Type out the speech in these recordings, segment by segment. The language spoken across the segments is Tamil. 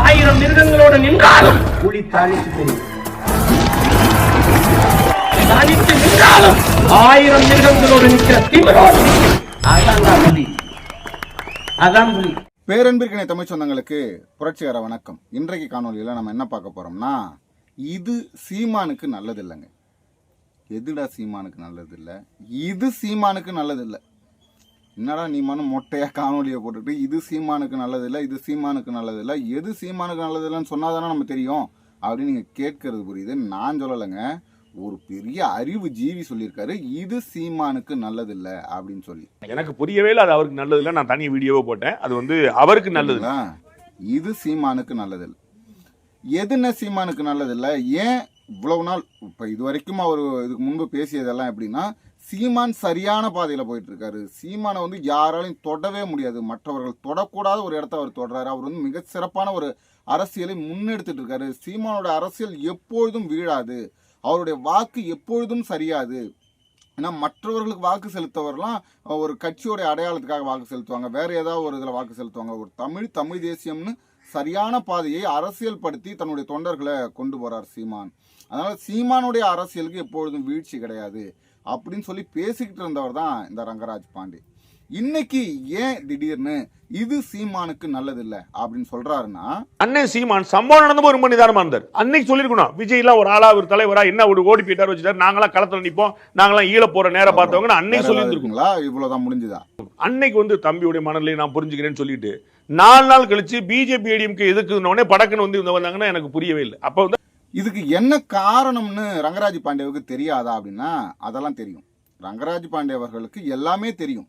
ஆயிரம் மிருகங்களோடு நின்றாலும் புலி தாளித்து தெரியும் தனித்து நின்றாலும் ஆயிரம் மிருகங்களோடு நிற்கிற திமிரோடு நிற்கும். அதான் புலி. அதான் புலி. பேரன்பிற்கினை தமிழ் சொந்தங்களுக்கு புரட்சிகர வணக்கம். இன்றைக்கு காணொலியில் நம்ம என்ன பார்க்க போறோம்னா இது சீமானுக்கு நல்லது இல்லைங்க எதுடா சீமானுக்கு நல்லது இல்லை இது சீமானுக்கு நல்லது இல்லை என்னடா நீ மனம் மொட்டையா காணொலியை போட்டுட்டு இது சீமானுக்கு நல்லது இல்லை இது சீமானுக்கு நல்லது இல்லை எது சீமானுக்கு நல்லது இல்லைன்னு சொன்னாதானே நம்ம தெரியும் அப்படின்னு நீங்கள் கேட்கறது புரியுது. நான் சொல்லலைங்க. ஒரு பெரிய அறிவு ஜீவி சொல்லியிருக்காரு இது சீமானுக்கு நல்லதில்லை அப்படின்னு சொல்லி. எனக்கு புரியவே இல்லை அது அவருக்கு நல்லது இல்லை நான் தனி வீடியோவை போட்டேன். அது வந்து அவருக்கு நல்லது சரிங்களா? இது சீமானுக்கு நல்லதில்லை. எதுன சீமானுக்கு நல்லதில்லை? ஏன் இவ்வளவு நாள் இப்போ இது வரைக்கும் அவர் இதுக்கு முன்பு பேசியதெல்லாம் எப்படின்னா சீமான் சரியான பாதையில் போயிட்டு இருக்காரு சீமானை வந்து யாராலையும் தொடவே முடியாது. மற்றவர்கள் தொடக்கூடாத ஒரு இடத்த அவர் தொடறாரு அவர் வந்து மிக சிறப்பான ஒரு அரசியலை முன்னெடுத்துட்டு இருக்காரு சீமானோட அரசியல் எப்பொழுதும் வீழாது. அவருடைய வாக்கு எப்பொழுதும் சரியாது. ஏன்னா மற்றவர்களுக்கு வாக்கு செலுத்தவர்லாம் ஒரு கட்சியோடைய அடையாளத்துக்காக வாக்கு செலுத்துவாங்க. வேற ஏதாவது ஒரு இதில் வாக்கு செலுத்துவாங்க. ஒரு தமிழ் தமிழ் தேசியம்னு சரியான பாதையை அரசியல் படுத்தி தன்னுடைய தொண்டர்களை கொண்டு போறார் சீமான். அதனால சீமானுடைய அரசியலுக்கு எப்பொழுதும் வீழ்ச்சி கிடையாது. அப்படின்னு சொல்லி பேசிக்கிட்டு இருந்தவர் தான் இந்த ரங்கராஜ் பாண்டே. இன்னைக்கு ஏன் திடீர்னு இது சீமானுக்கு நல்லதில்லை அப்படின்னு சொல்றாருன்னா அண்ணன் சீமான் சம்பவம் நடந்தபோது ரொம்ப நிதானமா இருந்தார். அன்னைக்கு சொல்லிருக்கணும் விஜய் எல்லாம் ஒரு ஆளா ஒரு தலைவரா என்ன ஒரு ஓடி போயிட்டாரு வச்சுட்டாரு நாங்களாம் களத்துல நிப்போம் நாங்களாம் ஈழ போற நேரம் பார்த்தவங்க அன்னைக்கு சொல்லியிருந்திருக்கோம் இருக்குங்களா இவ்வளவுதான் முடிஞ்சுதா? அன்னைக்கு வந்து தம்பியுடைய மனநிலையை நான் புரிஞ்சுக்கிறேன்னு சொல்லிட்டு நாலு நாள் கழிச்சு பிஜேபி ஏடிஎம்கே எதுக்குன உடனே படக்குன்னு வந்து வந்தாங்கன்னா எனக்கு புரியவே இல்லை. அப்ப வந்து இதுக்கு என்ன காரணம்னு ரங்கராஜ் பாண்டேவுக்கு தெரியாதா அப்படின்னா அதெல்லாம் தெரியும். ரங்கராஜ் பாண்டே அவர்களுக்கு எல்லாமே தெரியும்.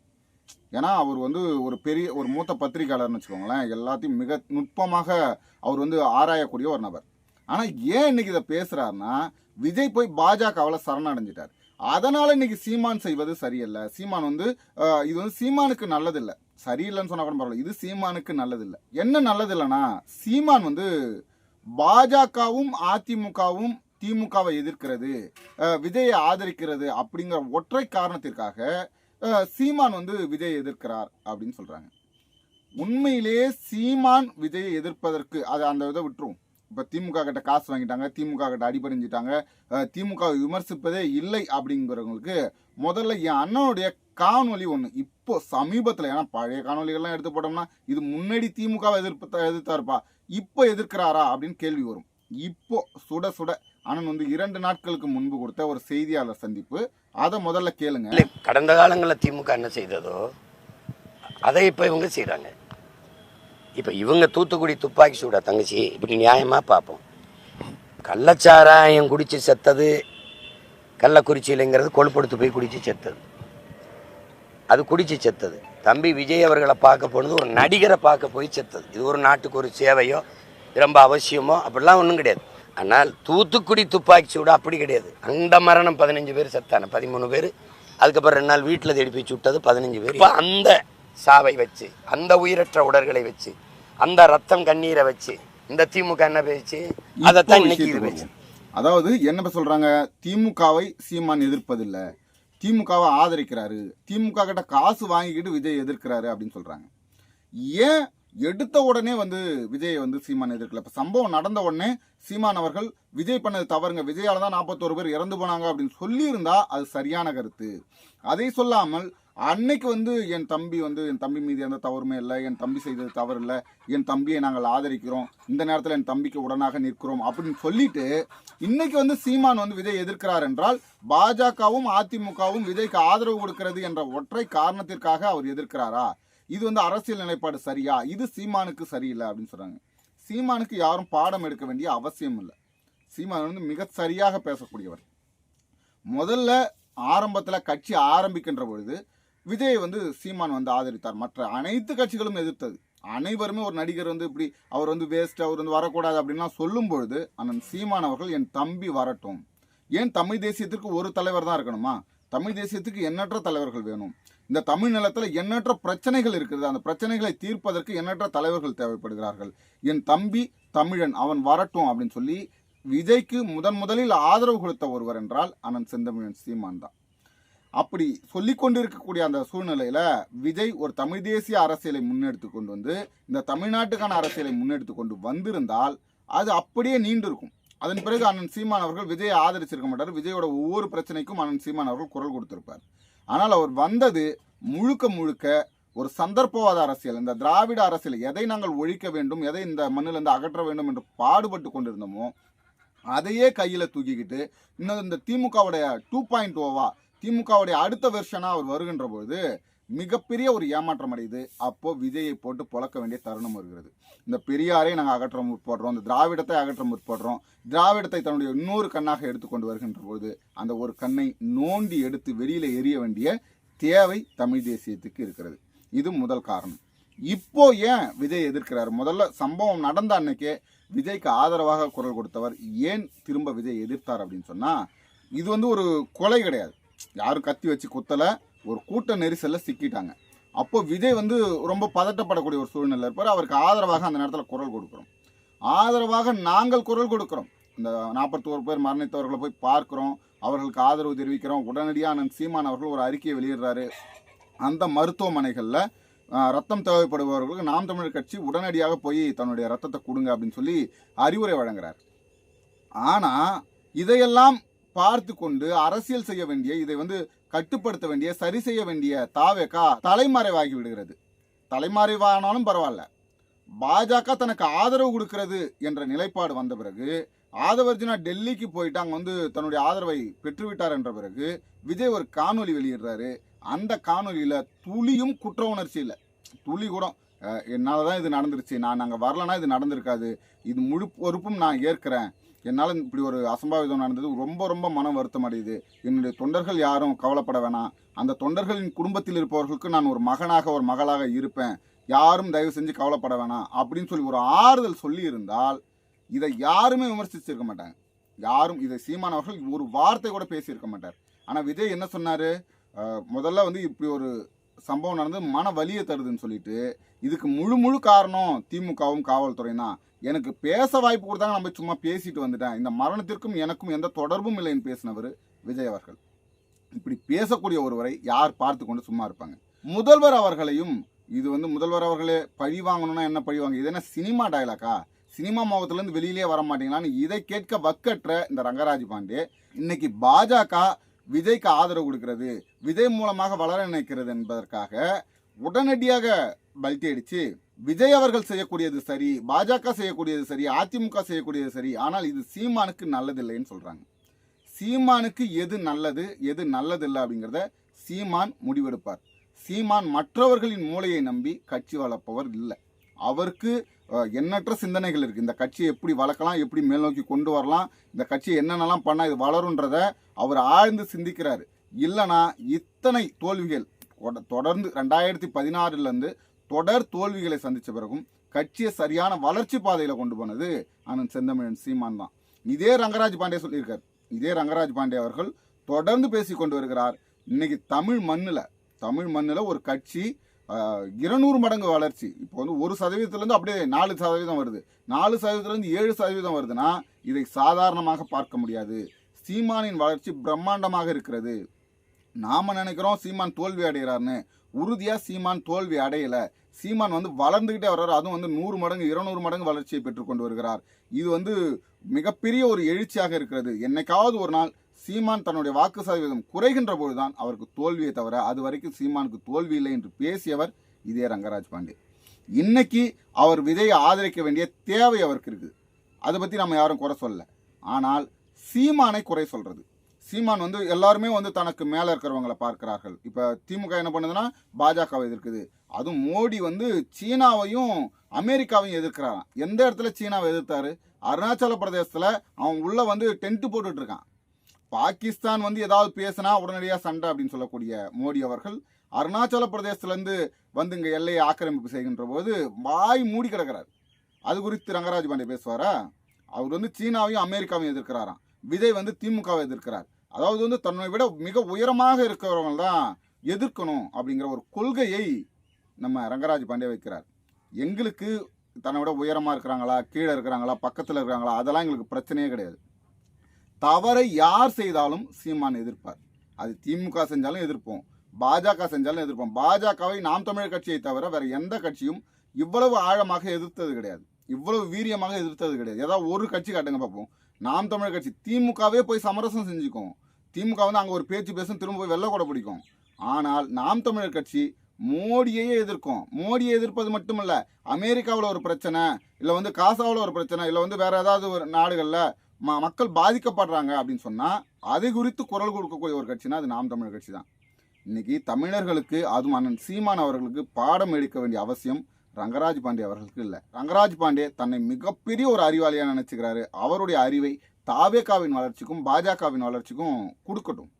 ஏன்னா அவர் வந்து ஒரு பெரிய ஒரு மூத்த பத்திரிகையாளர்னு வச்சுக்கோங்களேன் எல்லாத்தையும் மிக நுட்பமாக அவர் வந்து ஆராயக்கூடிய ஒரு நபர். ஆனால் ஏன் இன்னைக்கு இதை பேசுகிறாருன்னா விஜய் போய் பாஜகவில் சரணடைஞ்சிட்டார். அதனால் இன்னைக்கு சீமான் செய்வது சரியில்லை. சீமான் வந்து இது வந்து சீமானுக்கு நல்லதில்லை. சரியில்லைன்னு சொன்னால் கூட பரவாயில்ல. இது சீமானுக்கு நல்லதில்லை. என்ன நல்லதில்லைன்னா சீமான் வந்து பாஜகவும் அதிமுகவும் திமுகவை எதிர்க்கிறது விஜயை ஆதரிக்கிறது அப்படிங்கிற ஒற்றை காரணத்திற்காக சீமான் வந்து விஜயை எதிர்க்கிறார் அப்படின்னு சொல்றாங்க. உண்மையிலேயே சீமான் விஜயை எதிர்ப்பதற்கு அது அந்த இதை விட்டுரும். இப்போ திமுக கிட்ட காசு வாங்கிட்டாங்க திமுக கிட்ட அடிபடிஞ்சிட்டாங்க திமுக விமர்சிப்பதே இல்லை அப்படிங்கிறவங்களுக்கு முதல்ல என் அண்ணனுடைய காணொலி ஒன்று இப்போ சமீபத்தில் ஏன்னா பழைய காணொலிகள்லாம் எடுத்து போட்டோம்னா இது முன்னாடி திமுகவை எதிர்ப்பு எதிர்த்தாருப்பா? இப்போ எதிர்க்கிறாரா அப்படின்னு கேள்வி வரும். இப்போ சுட சுட அண்ணன் வந்து இரண்டு நாட்களுக்கு முன்பு கொடுத்த ஒரு செய்தியாளர் சந்திப்பு. அதை முதல்ல கேளுங்க. கடந்த காலங்களில் திமுக என்ன செய்ததோ அதை இப்போ இவங்க செய்கிறாங்க இப்போ இவங்க தூத்துக்குடி துப்பாக்கி சூடா தங்கச்சி இப்படி நியாயமாக பார்ப்போம். கள்ளச்சாராயம் குடித்து செத்தது கள்ளக்குறிச்சியிலங்கிறது கொழுப்படுத்து போய் குடித்து செத்தது. அது குடிச்சு செத்தது. தம்பி விஜய் அவர்களை பார்க்க போனது ஒரு நடிகரை பார்க்க போய் செத்தது. இது ஒரு நாட்டுக்கு ஒரு சேவையோ ரொம்ப அவசியமோ அப்படிலாம் ஒன்றும் கிடையாது. ஆனால் தூத்துக்குடி துப்பாக்கி சூடு அப்படி கிடையாது. அந்த மரணம் பதினஞ்சு பேர் செத்தான பதிமூணு பேர். அதுக்கப்புறம் ரெண்டு நாள் வீட்டில் தேடி போய் சுட்டது பதினஞ்சு பேர். இப்போ அந்த சாவை வச்சு அந்த உயிரற்ற உடல்களை வச்சு அந்த ரத்தம் கண்ணீரை வச்சு இந்த திமுக என்ன பேச்சு? அதைத்தான் இன்னைக்கு. அதாவது என்ன சொல்றாங்க? திமுகவை சீமான் எதிர்ப்பதில்லை. திமுகவை ஆதரிக்கிறாரு. திமுக கிட்ட காசு வாங்கிக்கிட்டு விஜய் எதிர்க்கிறாரு அப்படின்னு சொல்றாங்க. ஏன் எடுத்த உடனே வந்து விஜய் வந்து சீமான் எதிர்க்கல? இப்ப சம்பவம் நடந்த உடனே சீமான் அவர்கள் விஜய் பண்ணது தவறுங்க. விஜயால தான் நாற்பத்தோரு பேர் இறந்து போனாங்க அப்படின்னு சொல்லியிருந்தா அது சரியான கருத்து. அதை சொல்லாமல் அன்னைக்கு வந்து என் தம்பி வந்து என் தம்பி மீது எந்த தவறுமே இல்லை என் தம்பி செய்தது தவறு இல்லை என் தம்பியை நாங்கள் ஆதரிக்கிறோம் இந்த நேரத்தில் என் தம்பிக்கு உடனாக நிற்கிறோம் அப்படின்னு சொல்லிட்டு இன்னைக்கு வந்து சீமான் வந்து விஜய் எதிர்க்கிறார் என்றால் பாஜகவும் அதிமுகவும் விஜய்க்கு ஆதரவு கொடுக்கிறது என்ற ஒற்றை காரணத்திற்காக அவர் எதிர்க்கிறாரா? இது வந்து அரசியல் நிலைப்பாடு சரியா? இது சீமானுக்கு சரியில்லை அப்படின்னு சொல்கிறாங்க சீமானுக்கு யாரும் பாடம் எடுக்க வேண்டிய அவசியம் இல்லை. சீமான் வந்து மிக சரியாக பேசக்கூடியவர். முதல்ல ஆரம்பத்தில் கட்சி ஆரம்பிக்கின்ற பொழுது விஜயை வந்து சீமான் வந்து ஆதரித்தார். மற்ற அனைத்து கட்சிகளும் எதிர்த்தது. அனைவருமே ஒரு நடிகர் வந்து இப்படி அவர் வந்து வேஸ்ட் அவர் வந்து வரக்கூடாது அப்படின்லாம் சொல்லும் பொழுது அண்ணன் சீமான் அவர்கள் என் தம்பி வரட்டும். ஏன் தமிழ் தேசியத்திற்கு ஒரு தலைவர் தான் இருக்கணுமா? தமிழ் தேசியத்துக்கு எண்ணற்ற தலைவர்கள் வேணும். இந்த தமிழ் நிலத்தில் எண்ணற்ற பிரச்சனைகள் இருக்கிறது அந்த பிரச்சனைகளை தீர்ப்பதற்கு எண்ணற்ற தலைவர்கள் தேவைப்படுகிறார்கள். என் தம்பி தமிழன் அவன் வரட்டும் அப்படின்னு சொல்லி விஜய்க்கு முதன் முதலில் ஆதரவு கொடுத்த ஒருவர் என்றால் அண்ணன் செந்தமிழன் சீமான் தான். அப்படி சொல்லி கொண்டிருக்கக்கூடிய அந்த சூழ்நிலையில விஜய் ஒரு தமிழ் தேசிய அரசியலை முன்னெடுத்து கொண்டு வந்து இந்த தமிழ்நாட்டுக்கான அரசியலை முன்னெடுத்து கொண்டு வந்திருந்தால் அது அப்படியே நீண்டிருக்கும். அதன் பிறகு அண்ணன் சீமான் அவர்கள் விஜயை ஆதரிச்சிருக்க மாட்டார். விஜயோட ஒவ்வொரு பிரச்சனைக்கும் அண்ணன் சீமான் அவர்கள் குரல் கொடுத்திருப்பார். ஆனால் அவர் வந்தது முழுக்க முழுக்க ஒரு சந்தர்ப்பவாத அரசியல். இந்த திராவிட அரசியல் எதை நாங்கள் ஒழிக்க வேண்டும் எதை இந்த மண்ணிலிருந்து அகற்ற வேண்டும் என்று பாடுபட்டு கொண்டிருந்தோமோ அதையே கையில் தூக்கிக்கிட்டு இன்னும் இந்த திமுகவுடைய டூ பாயிண்ட் ஓவா திமுகவுடைய அடுத்த வெர்ஷனா அவர் வருகின்ற பொழுது மிகப்பெரிய ஒரு ஏமாற்றம் அடையுது. அப்போ விஜயை போட்டு புழக்க வேண்டிய தருணம் வருகிறது. இந்த பெரியாரை நாங்கள் அகற்ற முற்படுறோம் இந்த திராவிடத்தை அகற்ற முற்படுறோம். திராவிடத்தை தன்னுடைய இன்னொரு கண்ணாக எடுத்துக்கொண்டு வருகின்ற பொழுது அந்த ஒரு கண்ணை நோண்டி எடுத்து வெளியில் எரிய வேண்டிய தேவை தமிழ் தேசியத்துக்கு இருக்கிறது. இது முதல் காரணம். இப்போ ஏன் விஜய் எதிர்க்கிறார்? முதல்ல சம்பவம் நடந்த அன்னைக்கே விஜய்க்கு ஆதரவாக குரல் கொடுத்தவர் ஏன் திரும்ப விஜய் எதிர்த்தார் அப்படின்னு சொன்னால் இது வந்து ஒரு கொலை கிடையாது. யாரும் கத்தி வச்சு குத்தலை ஒரு கூட்ட நெரிசலில் சிக்கிட்டாங்க. அப்போ விஜய் வந்து ரொம்ப பதட்டப்படக்கூடிய ஒரு சூழ்நிலை இருப்பார். அவருக்கு ஆதரவாக அந்த நேரத்தில் குரல் கொடுக்குறோம். ஆதரவாக நாங்கள் குரல் கொடுக்குறோம். இந்த நாற்பத்தோரு பேர் மரணித்தவர்களை போய் பார்க்குறோம். அவர்களுக்கு ஆதரவு தெரிவிக்கிறோம். உடனடியாக அண்ணன் சீமான் அவர்கள் ஒரு அறிக்கையை வெளியிடுறாரு. அந்த மருத்துவமனைகளில் ரத்தம் தேவைப்படுபவர்களுக்கு நாம் தமிழர் கட்சி உடனடியாக போய் தன்னுடைய ரத்தத்தை கொடுங்க அப்படின்னு சொல்லி அறிவுரை வழங்குறார். ஆனால் இதையெல்லாம் பார்த்து கொண்டு அரசியல் செய்ய வேண்டிய இதை வந்து கட்டுப்படுத்த வேண்டிய சரி செய்ய வேண்டிய தாவேக்கா தலைமறைவாகி விடுகிறது தலைமறைவானாலும் பரவாயில்ல. பாஜக தனக்கு ஆதரவு கொடுக்கிறது என்ற நிலைப்பாடு வந்த பிறகு ஆதவர்ஜுனா டெல்லிக்கு போயிட்டு அங்கே வந்து தன்னுடைய ஆதரவை பெற்றுவிட்டார் என்ற பிறகு விஜய் ஒரு காணொளி வெளியிடுறாரு. அந்த காணொலியில் துளியும் குற்ற உணர்ச்சி இல்லை. துளி கூட என்னால் தான் இது நடந்துருச்சு. நான் அங்கே வரலன்னா இது நடந்திருக்காது. இது முழு பொறுப்பும் நான் ஏற்கிறேன். என்னால் இப்படி ஒரு அசம்பாவிதம் நடந்தது. ரொம்ப ரொம்ப மனம் வருத்தம் அடையுது. என்னுடைய தொண்டர்கள் யாரும் கவலைப்பட வேணாம். அந்த தொண்டர்களின் குடும்பத்தில் இருப்பவர்களுக்கு நான் ஒரு மகனாக ஒரு மகளாக இருப்பேன். யாரும் தயவு செஞ்சு கவலைப்பட வேணாம் அப்படின்னு சொல்லி ஒரு ஆறுதல் சொல்லி இருந்தால் இதை யாருமே விமர்சிச்சிருக்க மாட்டாங்க. யாரும் இதை சீமான் அவர்கள் ஒரு வார்த்தை கூட பேசியிருக்க மாட்டார். ஆனால் விஜய் என்ன சொன்னார்? முதல்ல வந்து இப்படி ஒரு சம்பவம் நடந்து மன வலியை தருதுன்னு சொல்லிட்டு இதுக்கு முழு முழு காரணம் திமுகவும் காவல்துறை தான். எனக்கு பேச வாய்ப்பு கொடுத்தாங்க நம்ம சும்மா பேசிட்டு வந்துட்டேன். இந்த மரணத்திற்கும் எனக்கும் எந்த தொடர்பும் இல்லைன்னு பேசினவர் விஜய் அவர்கள். இப்படி பேசக்கூடிய ஒருவரை யார் பார்த்து கொண்டு சும்மா இருப்பாங்க? முதல்வர் அவர்களையும் இது வந்து முதல்வர் அவர்களே பழி வாங்கணும்னா என்ன பழி வாங்க இது என்ன சினிமா டைலாக்கா சினிமா முகத்திலேருந்து வெளியிலே வர மாட்டீங்களான்னு இதை கேட்க வக்கற்ற இந்த ரங்கராஜ் பாண்டே இன்னைக்கு பாஜக விஜய்க்கு ஆதரவு கொடுக்கிறது விஜய் மூலமாக வளர நினைக்கிறது என்பதற்காக உடனடியாக பல்ட்டி அடித்து விஜய் அவர்கள் செய்யக்கூடியது சரி பாஜக செய்யக்கூடியது சரி அதிமுக செய்யக்கூடியது சரி ஆனால் இது சீமானுக்கு நல்லதில்லைன்னு சொல்றாங்க. சீமானுக்கு எது நல்லது எது நல்லதில்லை அப்படிங்கிறத சீமான் முடிவெடுப்பார். சீமான் மற்றவர்களின் மூளையை நம்பி கட்சி வளர்ப்பவர் இல்லை. அவருக்கு எண்ணற்ற சிந்தனைகள் இருக்கு. இந்த கட்சியை எப்படி வளர்க்கலாம் எப்படி மேல் நோக்கி கொண்டு வரலாம் இந்த கட்சியை என்னென்னலாம் பண்ணால் இது வளருன்றத அவர் ஆழ்ந்து சிந்திக்கிறாரு. இல்லைனா இத்தனை தோல்விகள் தொடர்ந்து ரெண்டாயிரத்தி பதினாறுலேருந்து தொடர் தோல்விகளை சந்தித்த பிறகும் கட்சியை சரியான வளர்ச்சி பாதையில் கொண்டு போனது அண்ணன் செந்தமிழன் சீமான் தான். இதே ரங்கராஜ் பாண்டே சொல்லியிருக்கார். இதே ரங்கராஜ் பாண்டே அவர்கள் தொடர்ந்து பேசி கொண்டு வருகிறார். இன்னைக்கு தமிழ் மண்ணில் தமிழ் மண்ணில் ஒரு கட்சி இருநூறு மடங்கு வளர்ச்சி. இப்போ வந்து ஒரு சதவீதத்துலேருந்து அப்படியே நாலு சதவீதம் வருது. நாலு சதவீதத்துலேருந்து ஏழு சதவீதம் வருதுன்னா இதை சாதாரணமாக பார்க்க முடியாது. சீமானின் வளர்ச்சி பிரம்மாண்டமாக இருக்கிறது. நாம நினைக்கிறோம் சீமான் தோல்வி அடைகிறார்னு. உறுதியாக சீமான் தோல்வி அடையலை. சீமான் வந்து வளர்ந்துக்கிட்டே வர்றாரு. அதுவும் வந்து நூறு மடங்கு இருநூறு மடங்கு வளர்ச்சியை பெற்றுக்கொண்டு வருகிறார். இது வந்து மிகப்பெரிய ஒரு எழுச்சியாக இருக்கிறது. என்னைக்காவது ஒரு நாள் சீமான் தன்னுடைய வாக்கு சதவீதம் குறைகின்ற பொழுதுதான் அவருக்கு தோல்வியை தவிர அது வரைக்கும் சீமானுக்கு தோல்வி இல்லை என்று பேசியவர் இதே ரங்கராஜ் பாண்டே. இன்னைக்கு அவர் விதையை ஆதரிக்க வேண்டிய தேவை அவருக்கு இருக்குது. அதை பற்றி நம்ம யாரும் குறை சொல்லலை. ஆனால் சீமானை குறை சொல்றது. சீமான் வந்து எல்லாருமே வந்து தனக்கு மேலே இருக்கிறவங்களை பார்க்கிறார்கள். இப்போ திமுக என்ன பண்ணுதுன்னா பாஜகவை எதிர்க்குது. அதுவும் மோடி வந்து சீனாவையும் அமெரிக்காவையும் எதிர்க்கிறாராம். எந்த இடத்துல சீனாவை எதிர்த்தாரு? அருணாச்சல பிரதேசத்தில் அவன் உள்ளே வந்து டென்ட் போட்டுட்டு இருக்கான். பாகிஸ்தான் வந்து ஏதாவது பேசினா உடனடியாக சண்டை அப்படின்னு சொல்லக்கூடிய மோடி அவர்கள் அருணாச்சல பிரதேசத்துலேருந்து வந்து இங்கே எல்லையை ஆக்கிரமிப்பு செய்கின்ற போது வாய் மூடி கிடக்கிறார். அது குறித்து ரங்கராஜ் பாண்டே பேசுவாரா? அவர் வந்து சீனாவையும் அமெரிக்காவையும் எதிர்க்கிறாராம். விஜய் வந்து திமுகவை எதிர்க்கிறார். அதாவது வந்து தன்னை விட மிக உயரமாக இருக்கிறவங்க தான் எதிர்க்கணும் அப்படிங்கிற ஒரு கொள்கையை நம்ம ரங்கராஜ் பாண்டே வைக்கிறார். எங்களுக்கு தன்னை விட உயரமாக இருக்கிறாங்களா கீழே இருக்கிறாங்களா பக்கத்தில் இருக்கிறாங்களா அதெல்லாம் எங்களுக்கு பிரச்சனையே கிடையாது. தவறை யார் செய்தாலும் சீமான் எதிர்ப்பார். அது திமுக செஞ்சாலும் எதிர்ப்போம் பாஜக செஞ்சாலும் எதிர்ப்போம். பாஜகவை நாம் தமிழர் கட்சியை தவிர வேறு எந்த கட்சியும் இவ்வளவு ஆழமாக எதிர்த்தது கிடையாது. இவ்வளவு வீரியமாக எதிர்த்தது கிடையாது. ஏதாவது ஒரு கட்சி காட்டுங்க பார்ப்போம். நாம் தமிழர் கட்சி திமுகவே போய் சமரசம் செஞ்சுக்கும். திமுக வந்து அங்கே ஒரு பேச்சு பேசும் திரும்ப போய் வெள்ளை கூட பிடிக்கும். ஆனால் நாம் தமிழர் கட்சி மோடியையே எதிர்க்கும். மோடியை எதிர்ப்பது மட்டுமல்ல அமெரிக்காவில் ஒரு பிரச்சனை இல்லை வந்து காசாவில் ஒரு பிரச்சனை இல்லை வந்து வேறு ஏதாவது ஒரு நாடுகளில் ம மக்கள் பாதிக்கப்படுறாங்க அப்படின்னு சொன்னால் அதை குறித்து குரல் கொடுக்கக்கூடிய ஒரு கட்சினா அது நாம் தமிழர் கட்சி தான் இன்னைக்கு தமிழர்களுக்கு அதுவும் அண்ணன் சீமான் அவர்களுக்கு பாடம் எடுக்க வேண்டிய அவசியம். ரங்கராஜ் பாண்டே அவர்களுக்கு இல்லை. ரங்கராஜ் பாண்டே தன்னை மிகப்பெரிய ஒரு அறிவாளியாக நினச்சிக்கிறாரு. அவருடைய அறிவை தாவேகாவின் வளர்ச்சிக்கும் பாஜகவின் வளர்ச்சிக்கும் கொடுக்கட்டும்.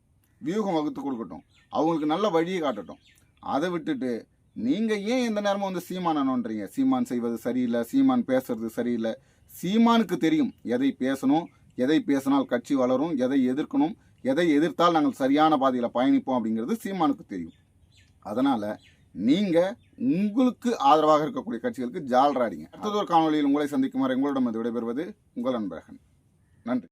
வியூகம் வகுத்து கொடுக்கட்டும். அவங்களுக்கு நல்ல வழியை காட்டட்டும். அதை விட்டுட்டு நீங்கள் ஏன் எந்த நேரமும் வந்து சீமான் அண்ணன்றீங்க சீமான் செய்வது சரியில்லை. சீமான் பேசுறது சரியில்லை. சீமானுக்கு தெரியும் எதை பேசணும் எதை பேசினால் கட்சி வளரும் எதை எதிர்க்கணும் எதை எதிர்த்தால் நாங்கள் சரியான பாதையில் பயணிப்போம் அப்படிங்கிறது சீமானுக்கு தெரியும். அதனால் நீங்கள் உங்களுக்கு ஆதரவாக இருக்கக்கூடிய கட்சிகளுக்கு ஜால்ராடிங்க. அடுத்தது ஒரு காணொலியில் உங்களை சந்திக்குமாறு எங்களிடம் விடைபெறுவது உங்கள் அன்பழகன். நன்றி.